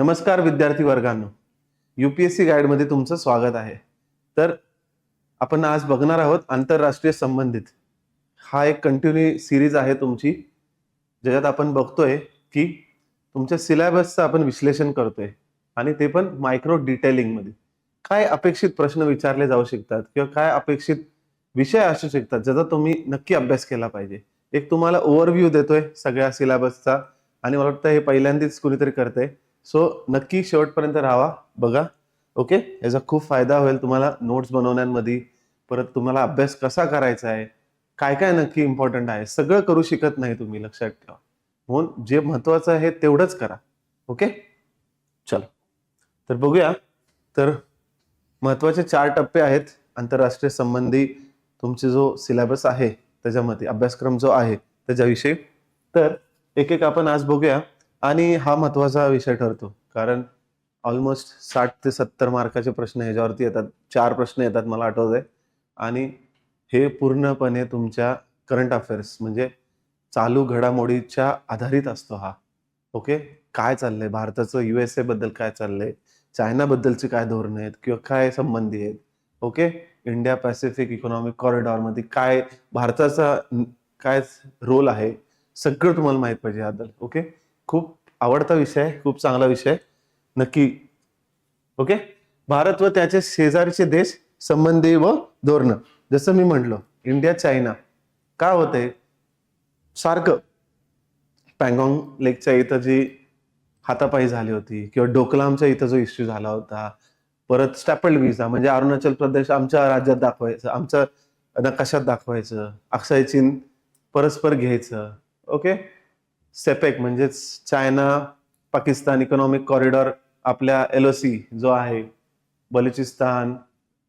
नमस्कार विद्यार्थी वर्गांनो. यू पी एस सी गाईडमध्ये तुमचं स्वागत आहे. तर आपण आज बघणार आहोत आंतरराष्ट्रीय संबंधित. हा एक कंटिन्यू सिरीज आहे तुमची. ज्याच्यात आपण बघतोय की तुमच्या सिलेबसचं आपण विश्लेषण करतोय आणि ते पण मायक्रो डिटेलिंगमध्ये काय अपेक्षित प्रश्न विचारले जाऊ शकतात किंवा काय अपेक्षित विषय असू शकतात ज्याचा तुम्ही नक्की अभ्यास केला पाहिजे. एक तुम्हाला ओव्हरव्ह्यू देतोय सगळ्या सिलेबसचा आणि मला वाटतं हे पहिल्यांदाच कुणीतरी करतंय. सो नक्की शेवटपर्यंत राहा बघा. ओके याचा खूप फायदा होईल तुम्हाला नोट्स बनवण्यामध्ये. परत तुम्हाला अभ्यास कसा करायचा आहे? काय काय नक्की इम्पॉर्टंट आहे? सगळं करू शकत नाही तुम्ही लक्षात ठेवा. म्हणून जे महत्वाचं आहे तेवढंच करा. ओके चल. तर बघूया. तर महत्त्वाचे चार टप्पे आहेत. आंतरराष्ट्रीय संबंधी तुमचे जो सिलेबस आहे त्याच्यामध्ये अभ्यासक्रम जो आहे त्याच्याविषयी. तर एक एक आपण आज बघूया. आणि हा महत्त्वाचा विषय ठरतो. कारण ऑलमोस्ट साठ ते सत्तर मार्काचे प्रश्न ह्याच्यावरती येतात. चार प्रश्न येतात मला आठवत आहे आणि हे पूर्णपणे तुमच्या करंट अफेअर्स म्हणजे चालू घडामोडीच्या आधारित असतो हा. ओके काय चाललंय? भारताचं युएसए बद्दल काय चाललंय? चायनाबद्दलचे काय धोरणं आहेत? किंवा काय संबंधी आहेत? ओके इंडिया पॅसिफिक इकॉनॉमिक कॉरिडॉरमध्ये काय भारताचा काय रोल आहे? सगळं तुम्हाला माहीत पाहिजे याबद्दल ओके खूप आवडता विषय खूप चांगला विषय नक्की ओके? भारत व त्याचे शेजारचे देश संबंधी व धोरणं. जसं मी म्हटलं इंडिया चायना. काय होतंय? सारखं. पँगॉंग लेकच्या इथं जी हातापायी झाली होती किंवा डोकलामच्या इथं जो इश्यू झाला होता परत स्टॅपल्ड विजा म्हणजे अरुणाचल प्रदेश आमच्या राज्यात दाखवायचं आमच्या नकाशात दाखवायचं अक्षय चीन परस्पर घ्यायचं ओके? सेपेक म्हणजेच चायना पाकिस्तान इकॉनॉमिक कॉरिडॉर आपल्या एल जो आहे बलुचिस्तान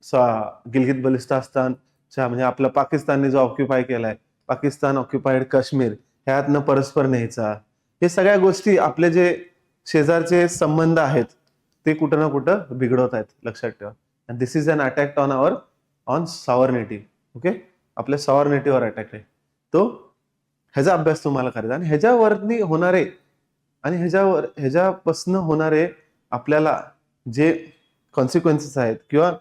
सा गिलगित बलिस्तानच्या म्हणजे आपला पाकिस्तानने जो ऑक्युपाय केलाय पाकिस्तान ऑक्युपाईड काश्मीर ह्यातनं परस्पर न्यायचा. हे सगळ्या गोष्टी आपले जे शेजारचे संबंध आहेत ते कुठं ना कुठं बिघडवत आहेत लक्षात ठेवा. This is an attack on our on sovereignty okay आपल्या सॉवरनिटीवर अटॅक आहे. तो ह्याचा अभ्यास तुम्हाला करायचा. आणि ह्याच्यावरती होणारे आणि ह्याच्यावर ह्याच्यापासनं होणारे आपल्याला जे कॉन्सिक्वेन्सेस आहेत किंवा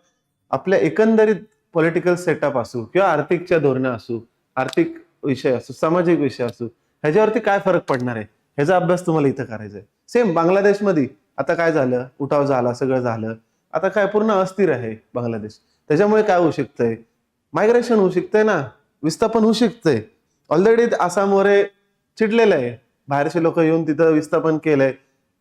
आपल्या एकंदरीत पॉलिटिकल सेटअप असू किंवा आर्थिकच्या धोरणं असू आर्थिक विषय असू सामाजिक विषय असू ह्याच्यावरती काय फरक पडणार आहे? ह्याचा अभ्यास तुम्हाला इथं करायचा आहे. सेम बांगलादेशमध्ये आता काय झालं? उठाव झाला सगळं झालं. आता काय पूर्ण अस्थिर आहे बांगलादेश. त्याच्यामुळे काय होऊ शकतंय? मायग्रेशन होऊ शकतंय ना? विस्थापन होऊ शकतंय. ऑलरेडी आसामवर चिडलेलं आहे. बाहेरचे लोक येऊन तिथं विस्थापन केलंय.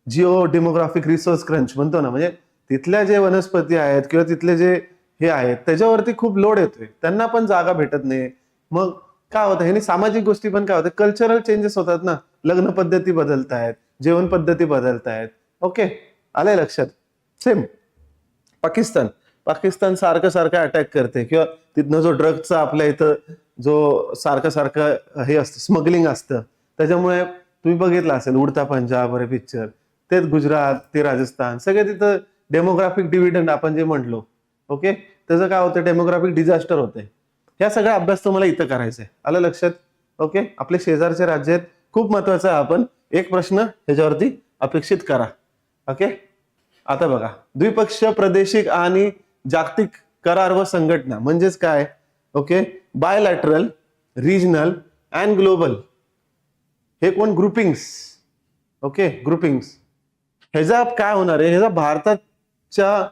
जिओ डेमोग्राफिक रिसोर्स क्रंच म्हणतो ना म्हणजे तिथल्या जे वनस्पती आहेत किंवा तिथले जे हे आहेत त्याच्यावरती खूप लोड येतोय. त्यांना पण जागा भेटत नाही. मग काय होतं? ह्यानी सामाजिक गोष्टी पण काय होतं कल्चरल चेंजेस होतात ना. लग्न पद्धती बदलत आहेत जेवण पद्धती बदलत आहेत ओके आलंय लक्षात? सेम पाकिस्तान. पाकिस्तान सारखं सारखं अटॅक करते किंवा तिथनं जो ड्रगचा आपल्या इथं जो सारखं सारखं हे असतं स्मगलिंग असतं. त्याच्यामुळे तुम्ही बघितलं असेल उडता पंजाब वगैरे पिक्चर तेच गुजरात ते राजस्थान सगळे तिथं डेमोग्राफिक डिव्हिडंड आपण जे म्हटलो ओके त्याचं काय होतं डेमोग्राफिक डिझास्टर होते. ह्या सगळा अभ्यास तुम्हाला इथं करायचा आहे आलं लक्षात? ओके आपले शेजारचे राज्य आहेत खूप महत्वाचं आहे आपण एक प्रश्न ह्याच्यावरती अपेक्षित करा. ओके आता बघा द्विपक्षीय प्रादेशिक आणि जागतिक करार व संघटना म्हणजेच काय? Okay? Bilateral regional and global हे कोण? Groupings okay? ग्रुपिंग्स ह्याचा काय होणार आहे? ह्याचा भारताच्या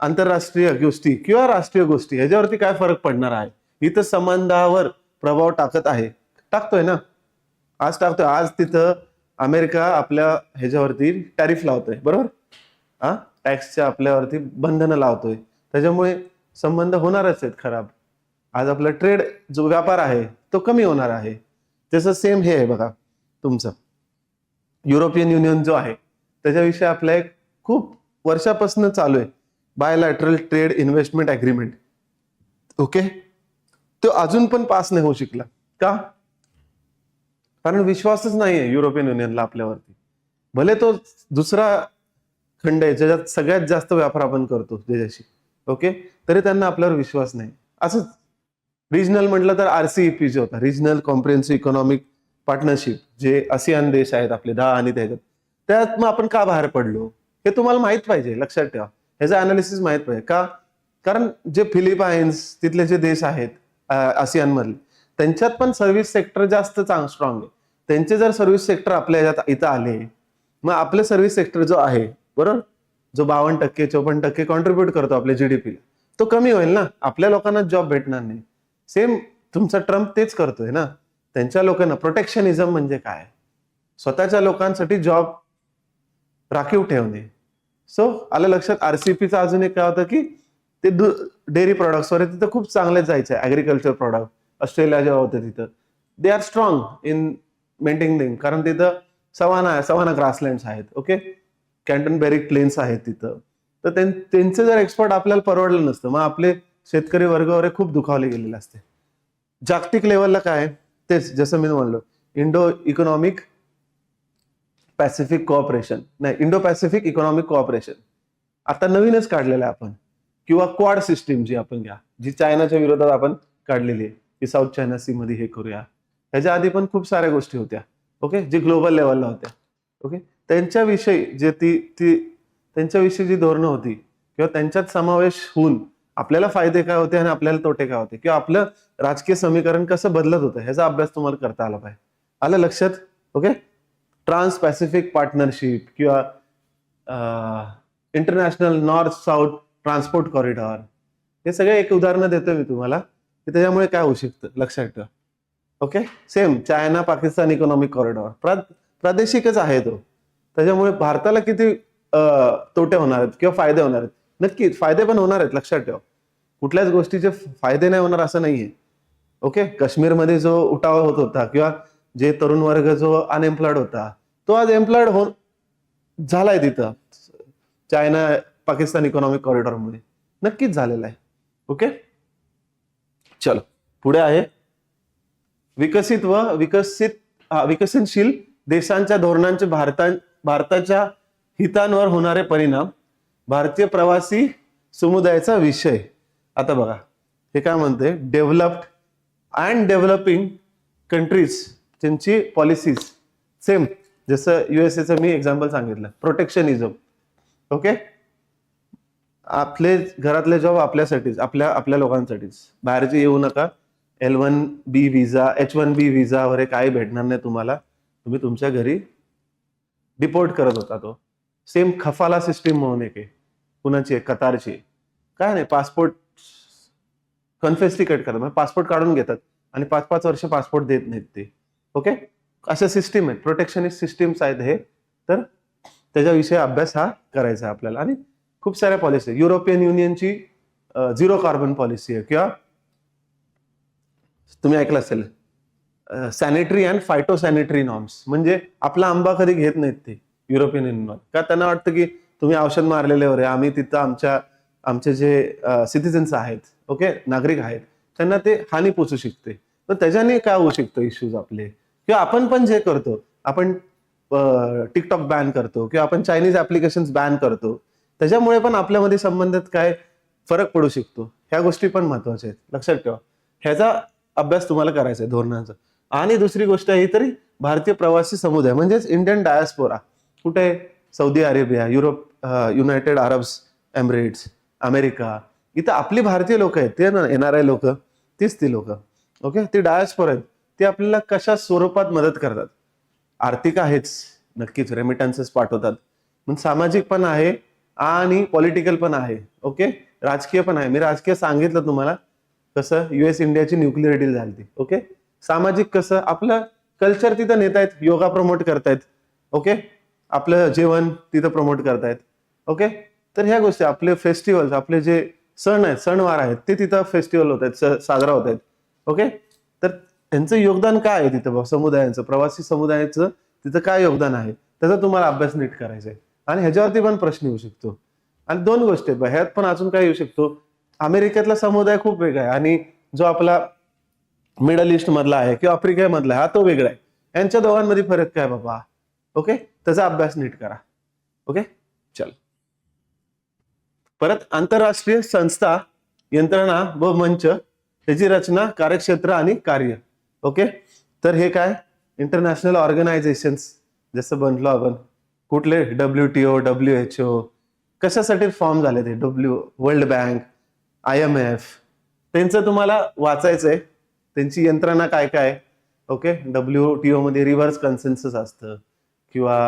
आंतरराष्ट्रीय गोष्टी किंवा राष्ट्रीय गोष्टी ह्याच्यावरती काय फरक पडणार आहे? इथं संबंधावर प्रभाव टाकत आहे. टाकतोय ना? आज टाकतोय. आज तिथं अमेरिका आपल्या ह्याच्यावरती टॅरिफ लावतोय. बरोबर? हा? टॅक्सच्या आपल्यावरती बंधनं लावतोय. त्याच्यामुळे संबंध होणारच आहेत खराब. आज आपला ट्रेड जो व्यापार आहे तो कमी होणार आहे. तसं सेम हे आहे बघा तुमचं. युरोपियन युनियन जो आहे त्याच्याविषयी आपल्या एक खूप वर्षापासून चालू आहे bilateral trade investment agreement okay तो अजून पण पास नाही होऊ शकला. का? कारण विश्वासच नाहीये युरोपियन युनियनला आपल्यावरती. भले तो दुसरा खंड आहे ज्याच्यात सगळ्यात जास्त व्यापार आपण करतो त्याच्याशी ओके तरी त्यांना आपल्यावर विश्वास नाही. असंच. रिजनल म्हटलं तर आरसीईपी जे होता रिजनल कॉम्प्रिहेन्सिव्ह इकॉनॉमिक पार्टनरशिप जे आसियान देश आहेत आपले दहा आणि त्याच्यात. त्यात मग आपण का बाहेर पडलो? हे तुम्हाला माहीत पाहिजे लक्षात ठेवा. ह्याचं अनालिसिस माहीत पाहिजे. का? कारण जे फिलिपाईन्स तिथले जे देश आहेत आसियान मधले त्यांच्यात पण सर्व्हिस सेक्टर जास्त चांग स्ट्रॉंग आहे. त्यांचे जर सर्व्हिस सेक्टर आपल्या ह्याच्यात इथं आले मग आपले सर्व्हिस सेक्टर जो आहे बरोबर? जो बावन्न टक्के चौपन्न टक्के कॉन्ट्रीब्युट करतो आपल्या जीडीपीला तो कमी होईल ना? आपल्या लोकांना जॉब भेटणार नाही. सेम तुमचा ट्रम्प तेच करतोय ना? त्यांच्या लोकांना प्रोटेक्शनिझम म्हणजे काय? स्वतःच्या लोकांसाठी जॉब राखीव ठेवणे. सो आलं लक्षात? आरसीपीचं अजून एक काय होतं की ते दु डेअरी प्रॉडक्ट्सवर तिथं खूप चांगले आहे ॲग्रीकल्चर प्रॉडक्ट ऑस्ट्रेलिया जेव्हा होतं तिथं. They are strong in maintaining कारण तिथं सवाना आहे सवाना ग्रासलँड्स आहेत. ओके कॅन्टनबेरिक प्लेन्स आहेत तिथं. तर त्यांचं जर एक्सपोर्ट आपल्याला परवडलं नसतं मग आपले शेतकरी वर्ग वगैरे खूप दुखावले गेलेले असते. जागतिक लेवलला काय तेच जसं मी म्हणलो इंडो इकॉनॉमिक पॅसिफिक कोऑपरेशन नाही इंडो पॅसिफिक इकॉनॉमिक कोऑपरेशन आता नवीनच काढलेलं आहे आपण. किंवा क्वाड सिस्टीम जी आपण घ्या जी चायनाच्या विरोधात आपण काढलेली आहे. की साऊथ चायना सी मध्ये हे करूया. ह्याच्या आधी पण खूप साऱ्या गोष्टी होत्या. ओके? जी ग्लोबल लेवलला होत्या. ओके? त्यांच्याविषयी जे ती ती त्यांच्याविषयी जी धोरणं होती किंवा त्यांच्यात समावेश होऊन आपल्याला फायदे काय होते आणि आपल्याला तोटे काय होते? किंवा आपलं राजकीय समीकरण कसं बदलत होतं? ह्याचा अभ्यास तुम्हाला करता आला पाहिजे. आलं लक्षात? ओके ट्रान्स पॅसिफिक पार्टनरशिप किंवा international north south transport corridor हे सगळे एक उदाहरणं देतो मी तुम्हाला. की त्याच्यामुळे काय होऊ शकतं? लक्षात ठेवा. Okay same China Pakistan economic corridor प्रा प्रादेशिकच आहे तो. त्याच्यामुळे भारताला किती तोटे होणार आहेत किंवा फायदे होणार आहेत? नक्कीच फायदे पण होणार आहेत. लक्षात ठेवा. कुठल्याच गोष्टीचे फायदे नाही होणार असं नाहीये. ओके काश्मीरमध्ये जो उठाव होत होता किंवा जे तरुण वर्ग जो अनएम्प्लॉयड होता तो आज एम्प्लॉयड हो झालाय तिथं. चायना पाकिस्तान इकॉनॉमिक कॉरिडॉरमुळे नक्कीच झालेला आहे. ओके चलो. पुढे आहे. विकसित व विकसित विकसनशील देशांच्या धोरणांचे भारता भारताच्या हितांवर होणारे परिणाम भारतीय प्रवासी समुदायाचा विषय. आता बघा. हे काय म्हणते? डेव्हलप्ड अँड डेव्हलपिंग कंट्रीज त्यांची पॉलिसीज सेम जसं युएसएचं मी एक्झाम्पल सांगितलं. प्रोटेक्शनिझम ओके आपले घरातले जॉब आपल्यासाठीच आपल्या आपल्या लोकांसाठीच. बाहेरचे येऊ नका. L one B visa H one B visa वगैरे काही भेटणार नाही तुम्हाला. तुम्ही तुमच्या घरी डिपोर्ट करत होता तो. सेम खफाला सिस्टीम म्हणून एक आहे. कुणाची आहे? कतारची काय नाही पासपोर्ट कन्फेस्टिकेट करतात. म्हणजे पासपोर्ट काढून घेतात. आणि पाच पाच वर्ष पासपोर्ट देत नाहीत ते. ओके अशा सिस्टीम आहेत. प्रोटेक्शनिस्ट सिस्टीम्स आहेत हे. तर त्याच्याविषयी अभ्यास हा करायचा आहे आपल्याला. आणि खूप साऱ्या पॉलिसी युरोपियन युनियनची झिरो कार्बन पॉलिसी आहे. किंवा तुम्ही ऐकलं असेल sanitary and phytosanitary norms म्हणजे आपला आंबा कधी घेत नाहीत ते युरोपियन युनियन का त्यांना वाटतं की तुम्ही औषध मारलेले वर आम्ही तिथं आमच्या आमचे जे सिटिझन्स आहेत ओके? नागरिक आहेत. त्यांना ते हानी पोचू शकते. तर त्याच्याने काय होऊ शकतं इश्यूज आपले? किंवा आपण पण जे करतो आपण टिकटॉक बॅन करतो किंवा आपण चायनीज ऍप्लिकेशन बॅन करतो त्याच्यामुळे पण आपल्यामध्ये संबंधित काय फरक पडू शकतो? ह्या गोष्टी पण महत्त्वाच्या आहेत. लक्षात ठेवा. ह्याचा अभ्यास तुम्हाला करायचा आहे धोरणाचा. आणि दुसरी गोष्ट ही तरी भारतीय प्रवासी समुदाय म्हणजेच इंडियन डायस्पोरा कुठे? Saudi Arabia Europe United Arabs Emirates America इथं आपली भारतीय लोक आहेत ते ना येणार आहे लोक तीच ती लोक. ओके ती डायस्पोर आहेत. ते आपल्याला कशा स्वरूपात मदत करतात? आर्थिक आहेच नक्कीच. रेमिटन्सेस पाठवतात. पण सामाजिक पण आहे आणि पॉलिटिकल पण आहे. ओके राजकीय पण आहे. मी राजकीय सांगितलं तुम्हाला कसं युएस इंडियाची न्यूक्लिअर डील झाली ती ओके सामाजिक कसं? आपलं कल्चर तिथं नेतायत योगा प्रमोट करतायत. ओके आपलं जेवण तिथं प्रमोट करतायत. ओके तर ह्या गोष्टी आपले फेस्टिवल्स आपले जे सण आहेत सणवार आहेत ते तिथं फेस्टिवल होत आहेत साजरा होत आहेत. ओके तर त्यांचं योगदान काय आहे तिथं समुदायांचं प्रवासी समुदायाचं तिथं काय योगदान आहे? त्याचा तुम्हाला अभ्यास नीट करायचा आहे. आणि ह्याच्यावरती पण प्रश्न येऊ शकतो. आणि दोन गोष्टी आहेत बा, ह्यात पण अजून काय येऊ शकतो? अमेरिकेतला समुदाय खूप वेगळा आहे आणि जो आपला मिडल ईस्ट मधला आहे किंवा आफ्रिकेमधला आहे हा तो वेगळा आहे. यांच्या दोघांमध्ये फरक काय बाबा? ओके त्याचा अभ्यास नीट करा. ओके चल. परत आंतरराष्ट्रीय संस्था यंत्रणा व मंच त्याची रचना कार्यक्षेत्र आणि कार्य. ओके? तर हे काय? इंटरनॅशनल ऑर्गनायझेशन्स जसं बनलो आपण. कुठले? W T O W H O कशासाठी फॉर्म झाले ते W world bank I M F त्यांचं तुम्हाला वाचायचं आहे त्यांची यंत्रणा काय काय? ओके? डब्ल्यू टी ओ मध्ये रिव्हर्स कन्सेन्सस असतं. किंवा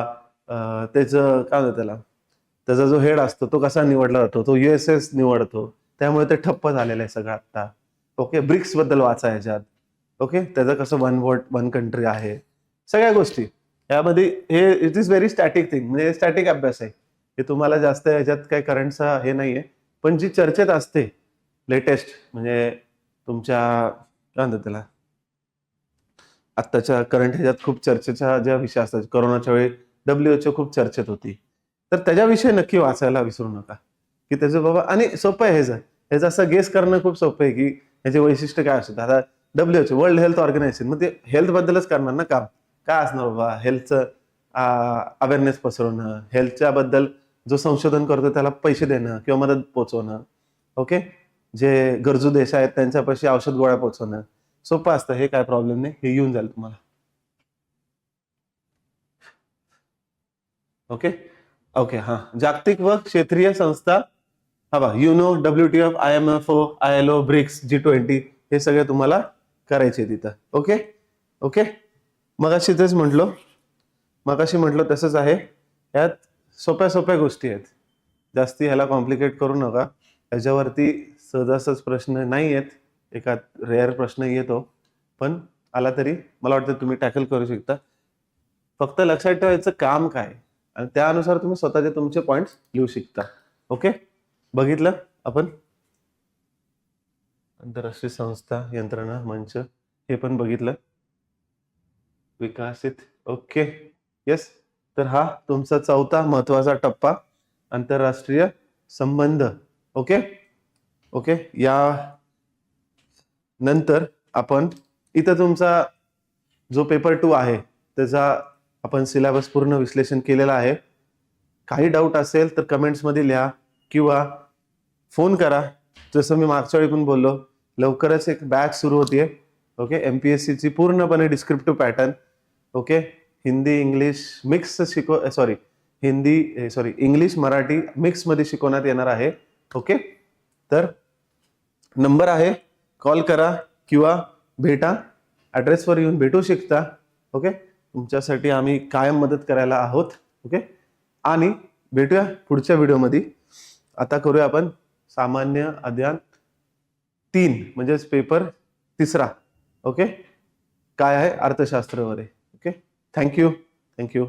त्याचं काय म्हणतात त्याला? त्याचा जो हेड असतो तो कसा निवडला जातो? तो यू एस निवडतो. त्यामुळे ते ठप्प झालेलं आहे सगळं आता ओके ब्रिक्सबद्दल वाचा याच्यात. ओके त्याचं कसं वन वर्ड वन कंट्री आहे. सगळ्या गोष्टी. यामध्ये हे it is very static thing म्हणजे स्टॅटिक अभ्यास आहे. हे तुम्हाला जास्त याच्यात काही करंटचा हे नाहीये. पण जी चर्चेत असते लेटेस्ट म्हणजे तुमच्या काय म्हणतात त्याला? आत्ताच्या करंट ह्याच्यात खूप चर्चेच्या ज्या विषय असतात कोरोनाच्या वेळी डब्ल्यूएचओ खूप चर्चेत होती. तर त्याच्याविषयी नक्की वाचायला विसरू नका. की त्याचं बाबा आणि सोपं आहे ह्याचं ह्याचं असं गेस करणं खूप सोपं आहे की ह्याचे वैशिष्ट्य काय असतात. आता W H world health organisation मग ते हेल्थ बद्दलच करणार ना काम? काय असणार बाबा? हेल्थचं अवेअरनेस पसरवणं हेल्थच्या बद्दल जो संशोधन करतो त्याला पैसे देणं किंवा मदत पोचवणं ओके जे गरजू देश आहेत त्यांच्यापाशी औषध गोळ्या पोचवणं सोपं असतं. हे काय प्रॉब्लेम नाही. हे येऊन जाईल तुम्हाला. ओके ओके हा. जागतिक व क्षेत्रीय संस्था हा बा UNO W T F I M F O I L O BRICS G twenty हे सगळे तुम्हाला करायचे तिथं. ओके ओके मगाशी तेच म्हटलो. मगाशी म्हटलं तसंच आहे. यात सोप्या सोप्या गोष्टी आहेत. जास्ती ह्याला कॉम्प्लिकेट करू नका. याच्यावरती सहजासहज प्रश्न नाही आहेत. एका रेअर प्रश्न येतो. पण आला तरी मला वाटतं तुम्ही टॅकल करू शकता. फक्त लक्षात ठेवायचं काम काय? आणि त्यानुसार तुम्ही स्वतःचे तुमचे पॉइंट्स लिहू शकता. ओके बघितलं आपण? आंतरराष्ट्रीय संस्था यंत्रणा मंच हे पण बघितलं. विकसित. ओके येस तर हा तुमचा चौथा महत्त्वाचा टप्पा आंतरराष्ट्रीय संबंध. ओके ओके या नंतर आपण इथं तुमचा जो पेपर टू आहे त्याचा आपण सिलेबस पूर्ण विश्लेषण केलेलं आहे. काही डाऊट असेल तर कमेंट्समध्ये लिहा किंवा फोन करा. जसं मी मागच्या वेळी पण बोललो लवकरच एक बॅच सुरू होतीये. ओके एम पी एस सीची पूर्णपणे descriptive pattern okay Hindi English mix शिकव sorry Hindi eh, sorry English Marathi मिक्समध्ये शिकवण्यात येणार आहे. ओके तर नंबर आहे. कॉल करा किंवा भेटा. ॲड्रेसवर येऊन भेटू शकता. ओके तुमच्यासाठी आम्ही कायम मदत करायला आहोत ओके? आणि भेटूया पुढच्या व्हिडिओमध्ये. आता करूया आपण सामान्य अध्ययन तीन म्हणजेच पेपर तिसरा ओके? काय आहे अर्थशास्त्रवर आहे ओके? Thank you thank you